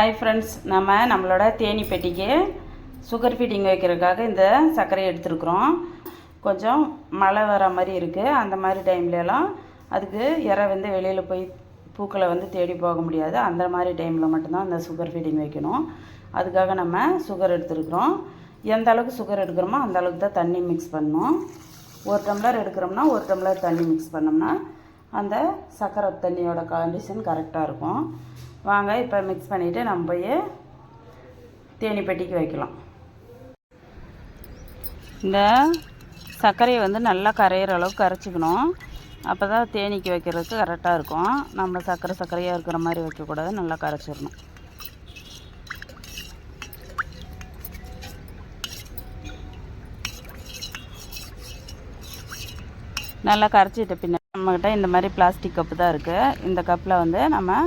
Hi friends நம்ம நம்மளோட தேனி பெட்டிக்கு சுகர் ஃபீடிங் வைக்கிறதுக்காக இந்த சர்க்கரையை எடுத்துருக்குறோம். கொஞ்சம் மழை வர மாதிரி இருக்குது அந்த மாதிரி டைம்லலாம் அதுக்கு இறை வந்து வெளியில் போய் பூக்களை வந்து தேடி போக முடியாது. அந்த மாதிரி டைமில் மட்டும்தான் இந்த சுகர் ஃபீடிங் வைக்கணும். அதுக்காக நம்ம சுகர் எடுத்துருக்குறோம். எந்த அளவுக்கு சுகர் எடுக்கிறோமோ அந்த அளவுக்கு தான் தண்ணி மிக்ஸ் பண்ணணும். ஒரு டம்ளர் எடுக்கிறோம்னா ஒரு டம்ளர் தண்ணி மிக்ஸ் பண்ணோம்னா அந்த சர்க்கரை தண்ணியோட கண்டிஷன் கரெக்டாக இருக்கும். வாங்க இப்போ மிக்ஸ் பண்ணிவிட்டு நம்ம போய் தேனி பெட்டிக்கு வைக்கலாம். இந்த சர்க்கரையை வந்து நல்லா கரையிற அளவுக்கு கரைச்சிக்கணும். அப்போ தான் தேனீக்கு வைக்கிறதுக்கு கரெக்டாக இருக்கும். நம்ம சர்க்கரை சர்க்கரையாக இருக்கிற மாதிரி வைக்கக்கூடாது நல்லா கரைச்சிடணும். நல்லா கரைச்சிட்ட பின்ன நம்மக்கிட்ட இந்த மாதிரி பிளாஸ்டிக் கப்பு தான் இருக்குது இந்த கப்பில் வந்து நம்ம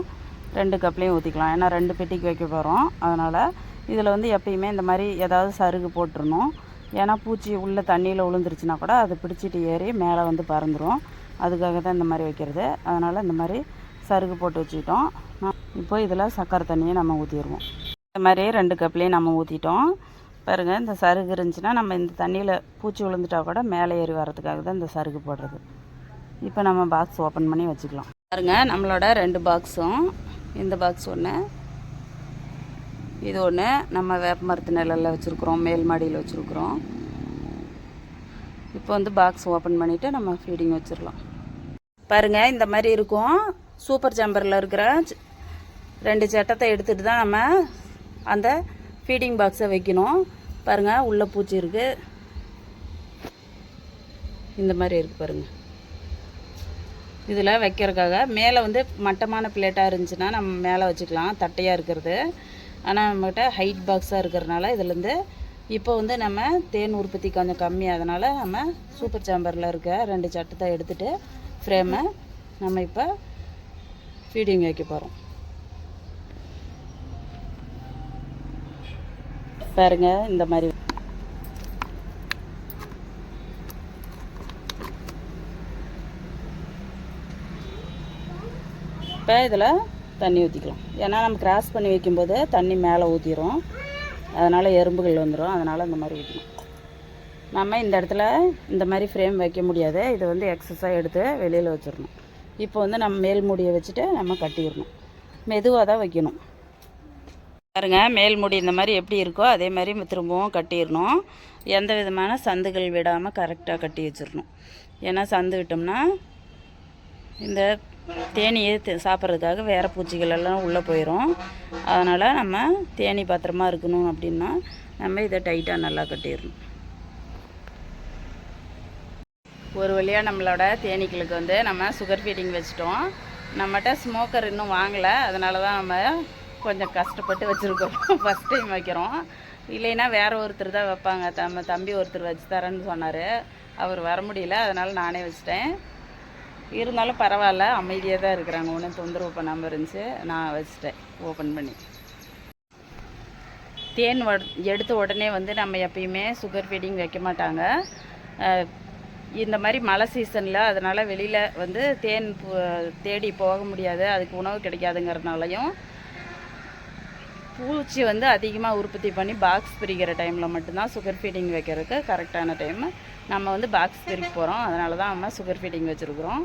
ரெண்டு கப்லேயும் ஊற்றிக்கலாம் ஏன்னா ரெண்டு பெட்டிக்கு வைக்க போகிறோம் அதனால் இதில் வந்து எப்பயுமே இந்த மாதிரி ஏதாவது சருகு போட்டுருணும் ஏன்னா பூச்சி உள்ளே தண்ணியில் விழுந்துருச்சுன்னா கூட அது பிடிச்சிட்டு ஏறி மேலே வந்து பறந்துடும் அதுக்காக தான் இந்த மாதிரி வைக்கிறது. அதனால் இந்த மாதிரி சருகு போட்டு வச்சுக்கிட்டோம். இப்போ இதில் சக்கரை தண்ணியை நம்ம ஊற்றிடுவோம் இந்த மாதிரி ரெண்டு கப்லேயும் நம்ம ஊற்றிட்டோம் பாருங்கள் இந்த சருகு இருந்துச்சுன்னா நம்ம இந்த தண்ணியில் பூச்சி விழுந்துட்டா கூட மேலே ஏறி வர்றதுக்காக தான் இந்த சருகு போடுறது. இப்போ நம்ம பாக்ஸ் ஓப்பன் பண்ணி வச்சுக்கலாம். பாருங்க நம்மளோட ரெண்டு பாக்ஸும் இந்த பாக்ஸ் ஒன்று இது ஒன்று நம்ம வேப்ப மரத்து நிழலில் வச்சுருக்குறோம். மேல் மாடியில் வச்சுருக்குறோம். இப்போ வந்து பாக்ஸ் ஓப்பன் பண்ணிவிட்டு நம்ம ஃபீடிங் வச்சிடலாம். பாருங்கள் இந்த மாதிரி இருக்கும். சூப்பர் சாம்பரில் இருக்கிற ரெண்டு சட்டத்தை எடுத்துகிட்டு தான் நம்ம அந்த ஃபீடிங் பாக்ஸை வைக்கணும். பாருங்கள் உள்ளே பூச்சி இருக்குது இந்த மாதிரி இருக்குது பாருங்கள் இதில் வைக்கிறதுக்காக. மேலே வந்து மட்டமான பிளேட்டாக இருந்துச்சுன்னா நம்ம மேலே வச்சுக்கலாம் தட்டையாக இருக்கிறது. ஆனால் நம்மகிட்ட ஹைட் பாக்ஸாக இருக்கிறதுனால இதுலேருந்து இப்போ வந்து நம்ம தேன் உற்பத்தி கொஞ்சம் கம்மி அதனால் நம்ம சூப்பர் சாம்பரில் இருக்க ரெண்டு சட்டத்தை எடுத்துகிட்டு ஃப்ரேமை நம்ம இப்போ ஃபீடிங் வைக்க போகிறோம் பாருங்கள் இந்த மாதிரி இப்போ இதில் தண்ணி ஊற்றிக்கலாம் ஏன்னா நம்ம கிராஸ் பண்ணி வைக்கும்போது தண்ணி மேலே ஊற்றிடும் அதனால் எறும்புகள் வந்துடும் அதனால் இந்த மாதிரி ஊற்றணும் நம்ம இந்த இடத்துல இந்த மாதிரி ஃப்ரேம் வைக்க முடியாது. இதை வந்து எக்ஸஸாக எடுத்து வெளியில் வச்சிடணும். இப்போ வந்து நம்ம மேல் மூடியை வச்சுட்டு நம்ம கட்டிடணும். மெதுவாக தான் வைக்கணும். பாருங்க மேல் மூடி இந்த மாதிரி எப்படி இருக்கோ அதே மாதிரி திரும்பவும் கட்டிடணும். எந்த விதமான சந்துகள் விடாமல் கரெக்டாக கட்டி வச்சிடணும். ஏன்னா சந்து விட்டோம்னா இந்த தேனியை சாப்பிட்றதுக்காக வேறு பூச்சிகள் எல்லாம் உள்ளே போயிடும் அதனால் நம்ம தேனி பத்திரமா இருக்கணும் அப்படின்னா நம்ம இதை டைட்டாக நல்லா கட்டிடணும். ஒரு வழியாக நம்மளோட தேனீக்களுக்கு வந்து நம்ம சுகர் ஃபீடிங் வச்சிட்டோம். நம்மகிட்ட ஸ்மோக்கர் இன்னும் வாங்கலை. அதனால தான் நம்ம கொஞ்சம் கஷ்டப்பட்டு வச்சுருக்கோம். ஃபஸ்ட் டைம் வைக்கிறோம். இல்லைன்னா வேறு ஒருத்தர் தான் வைப்பாங்க. தம் தம்பி ஒருத்தர் வச்சு தரேன்னு சொன்னார். அவர் வர முடியல. அதனால் நானே வச்சிட்டேன். இருந்தாலும் பரவாயில்ல அமைதியாக தான் இருக்கிறாங்க. ஒன்றும் தொந்தரவு பண்ணாமல் இருந்துச்சு. நான் வச்சிட்டேன். ஓப்பன் பண்ணி. தேன் வ- எடுத்த உடனே வந்து நம்ம எப்பயுமே சுகர் ஃபீடிங் வைக்க மாட்டாங்க. இந்த மாதிரி மழை சீசனில் அதனால் வெளியில் வந்து தேன் தேடி போக முடியாது. அதுக்கு உணவு கிடைக்காதுங்கிறதுனாலையும் பூச்சி வந்து அதிகமாக உற்பத்தி பண்ணி பாக்ஸ் பிரிக்கிற டைமில் மட்டும்தான் சுகர் ஃபீடிங் வைக்கிறதுக்கு கரெக்டான டைம் நம்ம வந்து பாக்ஸ் பிரிக்க போகிறோம் அதனால தான் நம்ம சுகர் ஃபீடிங் வச்சுருக்குறோம்.